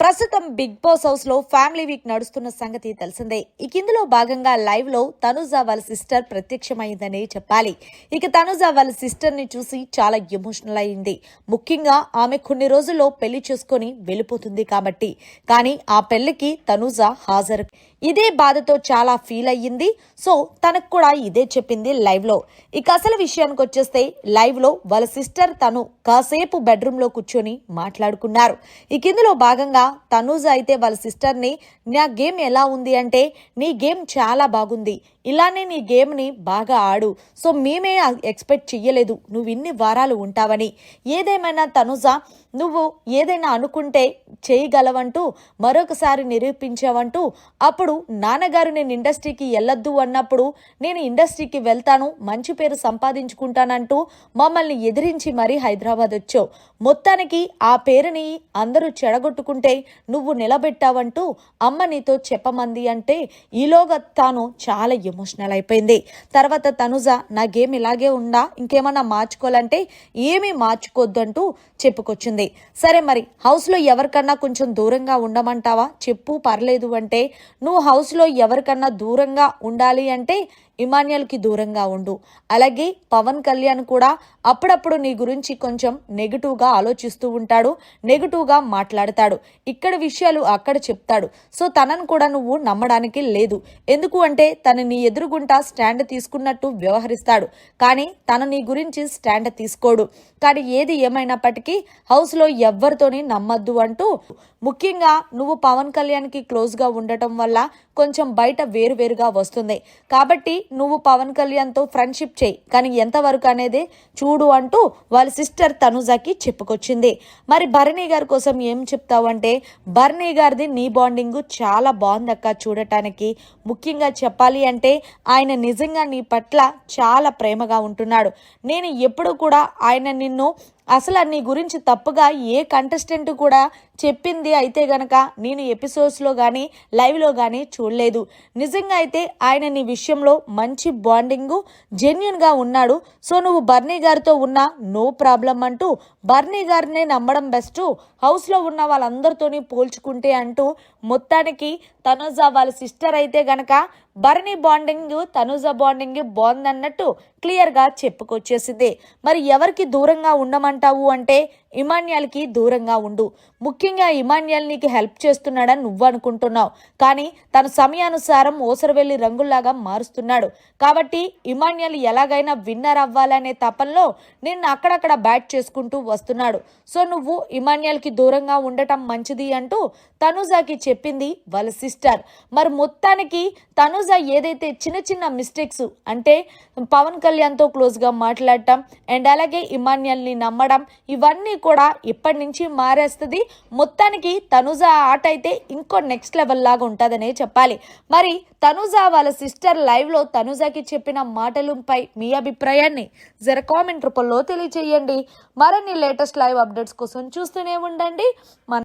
ప్రస్తుతం big boss హౌస్లో family week నడుస్తున్న సంగతి తెలిసిందే. ఇక ఇందులో భాగంగా లైవ్లో తనుజ వాళ్ళ సిస్టర్ ప్రత్యక్షమైందనే చెప్పాలి. ఇక తనుజ వాళ్ళ సిస్టర్ని చూసి చాలా ఎమోషనల్ అయింది. ముఖ్యంగా ఆమె కొన్ని రోజుల్లో పెళ్ళి చేసుకొని వెళ్ళిపోతుంది కాబట్టి. కానీ ఆ పెళ్ళికి తనుజ హాజరు ఇదే బాధతో చాలా ఫీల్ అయ్యింది. సో తనకు కూడా ఇదే చెప్పింది లైవ్లో. ఇక అసలు విషయానికి వచ్చేస్తే లైవ్లో వాళ్ళ సిస్టర్ తను కాసేపు బెడ్రూమ్లో కూర్చొని మాట్లాడుకున్నారు. ఇక ఇందులో భాగంగా తనూజ అయితే వాళ్ళ సిస్టర్ని నా గేమ్ ఎలా ఉంది అంటే నీ గేమ్ చాలా బాగుంది. ఇలానే నీ గేమ్ని బాగా ఆడు. సో మేమే ఎక్స్పెక్ట్ చెయ్యలేదు. నువ్వు ఇన్ని వారాలు ఉంటావని. ఏదేమైనా తనుజ నువ్వు ఏదైనా అనుకుంటే చేయగలవంటూ మరొకసారి నిరూపించావంటూ అప్పుడు నాన్నగారు నేను ఇండస్ట్రీకి వెళ్ళొద్దు అన్నప్పుడు నేను ఇండస్ట్రీకి వెళ్తాను మంచి పేరు సంపాదించుకుంటానంటూ మమ్మల్ని ఎదిరించి మరీ హైదరాబాద్ వచ్చావు. మొత్తానికి ఆ పేరుని అందరూ చెడగొట్టుకుంటే నువ్వు నిలబెట్టావంటూ అమ్మ నీతో చెప్పమంది అంటే ఈలోగా తాను చాలా ఎమోషనల్ అయిపోయింది. తర్వాత తనుజ నా గేమ్ ఇలాగే ఉందా? ఇంకేమన్నా మార్చుకోవాలంటే ఏమీ మార్చుకోవద్దంటూ చెప్పుకొచ్చింది. సరే మరి హౌస్లో ఎవరికన్నా కొంచెం దూరంగా ఉండమంటావా? చెప్పు పర్లేదు అంటే నువ్వు హౌస్లో ఎవరికన్నా దూరంగా ఉండాలి అంటే ఇమాన్యుయల్కి దూరంగా ఉండు. అలాగే పవన్ కళ్యాణ్ కూడా అప్పుడప్పుడు నీ గురించి కొంచెం నెగిటివ్గా ఆలోచిస్తూ ఉంటాడు నెగిటివ్గా మాట్లాడతాడు. ఇక్కడ విషయాలు అక్కడ చెప్తాడు. సో తనను కూడా నువ్వు నమ్మడానికి లేదు. ఎందుకు అంటే తను నీ ఎదురుగుంటా స్టాండ్ తీసుకున్నట్టు వ్యవహరిస్తాడు. కానీ తను నీ గురించి స్టాండ్ తీసుకోడు. కానీ ఏది ఏమైనప్పటికీ హౌస్లో ఎవ్వరితోని నమ్మద్దు అంటూ ముఖ్యంగా నువ్వు పవన్ కళ్యాణ్కి క్లోజ్గా ఉండటం వల్ల కొంచెం బయట వేరువేరుగా వస్తుంది. కాబట్టి నువ్వు పవన్ కళ్యాణ్తో ఫ్రెండ్షిప్ చేయి. కానీ ఎంతవరకు అనేది చూడు అంటూ వాళ్ళ సిస్టర్ తనుజాకి చెప్పుకొచ్చింది. మరి భరణి గారి కోసం ఏం చెప్తావంటే భరణి గారిది నీ బాండింగ్ చాలా బాగుందక్క చూడటానికి. ముఖ్యంగా చెప్పాలి అంటే ఆయన నిజంగా నీ పట్ల చాలా ప్రేమగా ఉంటున్నాడు. నేను ఎప్పుడు కూడా ఆయన నిన్ను అసలు నీ గురించి తప్పుగా ఏ కంటెస్టెంట్ కూడా చెప్పింది అయితే గనక నేను ఎపిసోడ్స్లో కానీ లైవ్లో కానీ చూడలేదు. నిజంగా అయితే ఆయన నీ విషయంలో మంచి బాండింగు జెన్యున్గా ఉన్నాడు. సో నువ్వు బర్నీ గారితో ఉన్న నో ప్రాబ్లం అంటూ బర్నీ గారిని నమ్మడం బెస్ట్ హౌస్లో ఉన్న వాళ్ళందరితోని పోల్చుకుంటే అంటూ మొత్తానికి తనుజ వాళ్ళ సిస్టర్ అయితే గనక బర్నీ బాండింగ్ తనుజ బాండింగ్ బాగుందన్నట్టు క్లియర్గా చెప్పుకొచ్చేసింది. మరి ఎవరికి దూరంగా ఉండమంటావు అంటే ఇమాన్యాల్కి దూరంగా ఉండు. ముఖ్యంగా ఇమాన్యాల్ నీకు హెల్ప్ చేస్తున్నాడని నువ్వు అనుకుంటున్నావు. కానీ తన సమయానుసారం ఓసరవెల్లి రంగుల్లాగా మారుస్తున్నాడు. కాబట్టి ఇమాన్యాల్ ఎలాగైనా విన్నర్ అవ్వాలనే తపంలో నిన్ను అక్కడక్కడ బ్యాట్ చేసుకుంటూ వస్తున్నాడు. సో నువ్వు ఇమాన్యాల్కి దూరంగా ఉండటం మంచిది అంటూ తనుజాకి చెప్పింది వాళ్ళ సిస్టర్. మరి మొత్తానికి తనుజా ఏదైతే చిన్న చిన్న మిస్టేక్స్ అంటే పవన్ కళ్యాణ్తో క్లోజ్గా మాట్లాడటం అండ్ అలాగే ఇమాన్యాల్ని నమ్మడం ఇవన్నీ కూడా ఇప్పటి నుంచి మారేస్తుంది. మొత్తానికి తనుజ ఆట అయితే ఇంకో నెక్స్ట్ లెవెల్ లాగా ఉంటుందనే చెప్పాలి. మరి తనుజ వాళ్ళ సిస్టర్ లైవ్లో తనుజకి చెప్పిన మాటలపై మీ అభిప్రాయాన్ని జర కామెంట్ రూపంలో తెలియచేయండి. మరిన్ని లేటెస్ట్ లైవ్ అప్డేట్స్ కోసం చూస్తూనే ఉండండి. మన